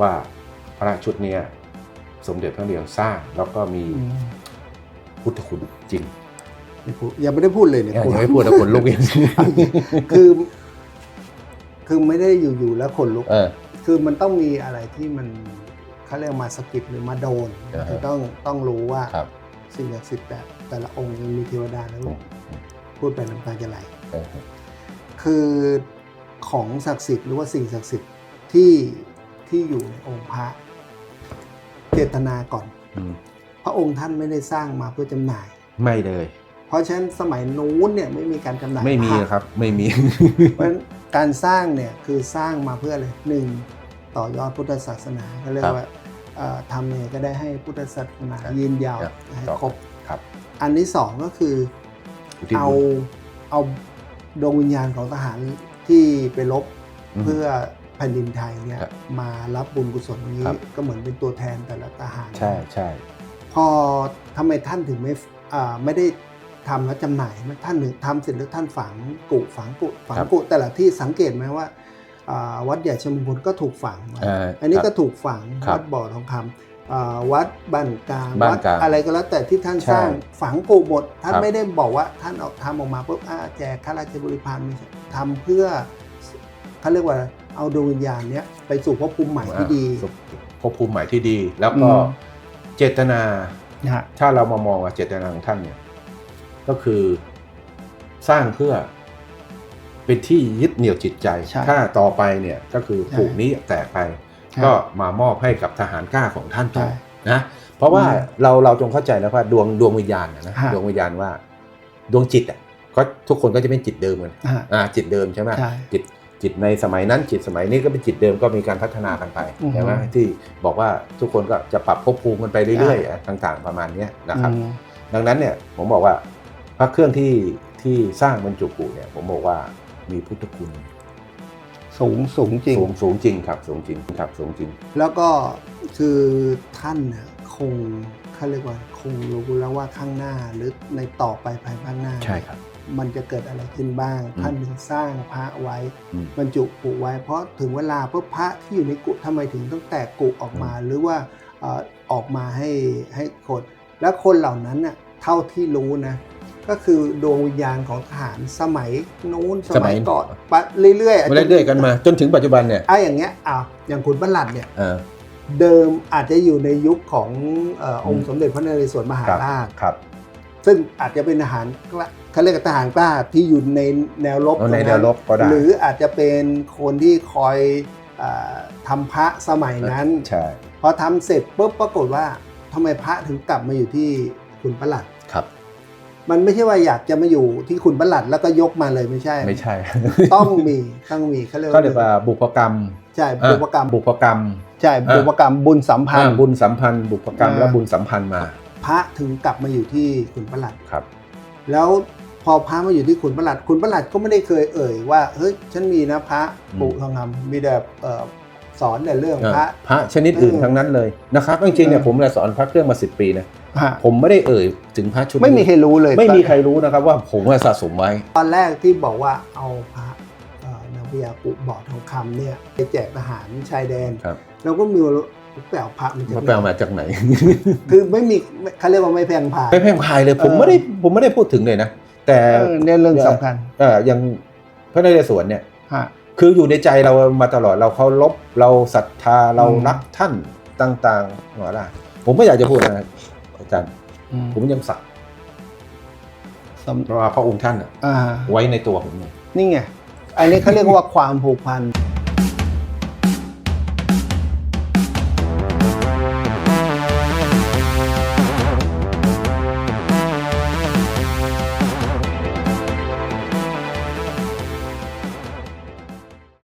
ว่าพระชุดเนี้ยสมเด็จพระเรียงสร้างแล้วก็มีอืมพุทธคุณจริงไม่พูดยังไม่ได้พูดเลยเนี่ยยังไม่พูดนะคนลุกเองคือ คือไม่ได้อยู่ๆแล้วขนลุกเออคือมันต้องมีอะไรที่มันเขาเรียกมาสะกิดหรือมาโดนอ่าฮะคือต้องต้องรู้ว่าครับสิ่งศักดิ์สิทธิ์แต่แต่ละองค์มันมีเทวดาแล้วอืมพูดไปน้ำตาจะไหลเออคือของศักดิ์สิทธิ์หรือว่าสิ่งศักดิ์สิทธิ์ที่ ที่อยู่ในองค์พระเจตนาก่อน อืมพระองค์ท่านไม่ได้สร้างมาเพื่อจำหน่าย ไม่เลย เพราะฉะนั้นสมัยนู้นเนี่ยไม่มีการจำหน่ายไม่มีพระครับ ไม่มี เพราะฉะนั้นการสร้างเนี่ยคือสร้างมาเพื่ออะไรหนึ่งต่อยอดพุทธศาสนาเขาเรียครักบว่าเอ่อทำยังไงก็ได้ให้พุทธศาสนาครับยืนยาวครับให้ต่อ ครบ ครับอันที่สองก็คืออุทิศเอาบุญเอาดวงวิญญาณของทหารที่ไปรบอืมเพื่อแผ่นดินไทยเนี่ยครับมารับบุญกุศลนี้ครับ ก็เหมือนเป็นตัวแทนแต่ละทหาร ใช่ใช่ พอทำไมท่านถึงไม่อ่าไม่ได้ทำแล้วจำหน่ายท่านหนึ่งทำเสร็จแล้วท่านฝังกุฝังกุฝังกุแต่ละที่สังเกตไหมว่าอ่าวัดใหญ่ชมพลก็ถูกฝังไว้อ่าอันนี้ครับก็ถูกฝังครับวัดบ่อทองคำอ่าวัดบ้านกลางบ้านวัดกลางอะไรก็แล้วแต่ที่ท่านใช่สร้างฝังกุหมดท่านครับ ไม่ได้บอกว่าท่านออกทำออกมาปุ๊บอ่าแจกข้าราชบริพารไม่ใช่ทำเพื่อเขาเรียกว่า เอาดวงวิญญาณเนี้ยไปสู่ภพภูมิใหม่ที่ดีอ่าภพภูมิใหม่ที่ดี แล้วก็อืม เจตนา นะฮะถ้าเรามามองว่าเจตนาของท่านเนี่ยก็คือสร้างเพื่อเป็นที่ยึดเหนี่ยวจิตใจ ใช่ถ้าต่อไปเนี่ยก็คือใช่ผูกนี้แตกไปใช่ก็มามอบให้กับทหารกล้าของท่านต่อใช่นะเพราะว่าอืมเราเราจงเข้าใจแล้วว่าดวงดวงวิญญาณนะนะฮะ ดวงวิญญาณว่า ดวงจิตอะก็ทุกคนก็จะเป็นจิตเดิมกันนะฮะอ่าจิตเดิมใช่ไหมใช่ จิต จิตในสมัยนั้นจิตสมัยนี้ก็เป็นจิตเดิมก็มีการพัฒนากันไปอือฮึใช่ไหมที่บอกว่าทุกคนก็จะปรับภพภูมิกันไปเรื่อยๆต่างๆประมาณเนี้ยนะครับอืมดังนั้นเนี่ยผมบอกว่าพระเครื่องที่ที่สร้างบรรจุกุเนี่ยผมบอกว่ามีพุทธคุณสูงสูงจริงสูงสูงจริงครับสูงจริงครับสูงจริง แล้วก็คือท่านเนี่ยคงเขาเรียกว่าคงรู้แล้วว่าข้างหน้าหรือในต่อไปภายภาคหน้าใช่ครับ มันจะเกิดอะไรขึ้นบ้างอืมท่านถึงสร้างพระไว้อืมบรรจุกุไว้ เพราะถึงเวลาเพื่อพระที่อยู่ในกุทำไมถึงต้องแตกกุออกมา หรือว่าเอ่อออกมาให้ให้คนแล้วคนเหล่านั้นน่ะเท่าที่รู้นะก็คือดวงวิญญาณของทหารสมัยนู้นสสมัมัยยก่อนปะเรื่อยๆมาเรื่อยๆกันมาจนถึงปัจจุบันเนี่ยอะอย่างเงี้ยอะอย่างขุนบัลลัดเนี่ยเออเดิมอาจจะอยู่ในยุคของเออองอืค์มสมเด็จพระนเรศวรมหาครับราชครับ ซึ่งอาจจะเป็นทหารกล้าเขาเรียกว่าทหารกล้าที่อยู่ในแนวรบเอาในตงแนวรบก็ได้หรืออาจจะเป็นคนที่คอยเออทำพระสมัยนั้นใช่พอทำเสร็จปุ๊บปรากฏว่าทำไมพระถึงกลับมาอยู่ที่ขุนประหลัดครับ มันไม่ใช่ว่าอยากจะมาอยู่ที่ขุนประหลัดแล้วก็ยกมาเลยไม่ใช่ ไม่ใช่ ต้องมีต้องมีเขาเรียกก็เรียกว่าบุพกรรมใช่บุพกรรมบุพกรรมใช่บุพกรรมบุญสัมพันอ่าธ์บุญสัมพันธ์บุพกรรมอ่าและบุญสัมพันธ์มา พระถึงกลับมาอยู่ที่ขุนประหลัดครับ แล้วพอพระมาอยู่ที่ขุนประหลัดขุนประหลัดก็ไม่ได้เคยเอ่ยว่าเฮ้ยฉันมีนะพระอืมปุทองคำมีแต่เอ่อสอนแต่เรื่องพระพระชนิดอื่นเออทั้งนั้นเลยนะครับจริงๆเนี่ยเออผมเนี่ยสอนพระเครื่องมาสิปีนะฮะผมไม่ได้เอ่ยถึงพระชุดนี้ไม่มีใครรู้เลย ไม่มีใครรู้นะครับว่าผมว่าสะสมไว้ ตอนแรกที่บอกว่าเอาพระเอ่อนางพญาปุบ่อทองคำเนี่ยไปแจกทหารชายแดนครับเราก็มี แปลพระมันจะมาแปลมาจากไหน คือไม่มีเขาเรียกว่าไม่แพงพาไม่แพงพายเลยผมเออไม่ได้ผมไม่ได้พูดถึงเลยนะแต่เออเนี่ยเรื่องสำคัญเอออย่างพระนเรศวรเนี่ยฮะคืออยู่ในใจเรามาตลอดเราเคารพเราศรัทธาเราอืมรักท่านต่างๆหัวละผมไม่อยากจะพูดนะอาจารย์อืมผมยังสักสำเพราะว่าพระองค์ท่านน่ะอ่าไว้ในตัวผมเลยนี่ไงอันนี้เขาเรียกว่าความผูกพัน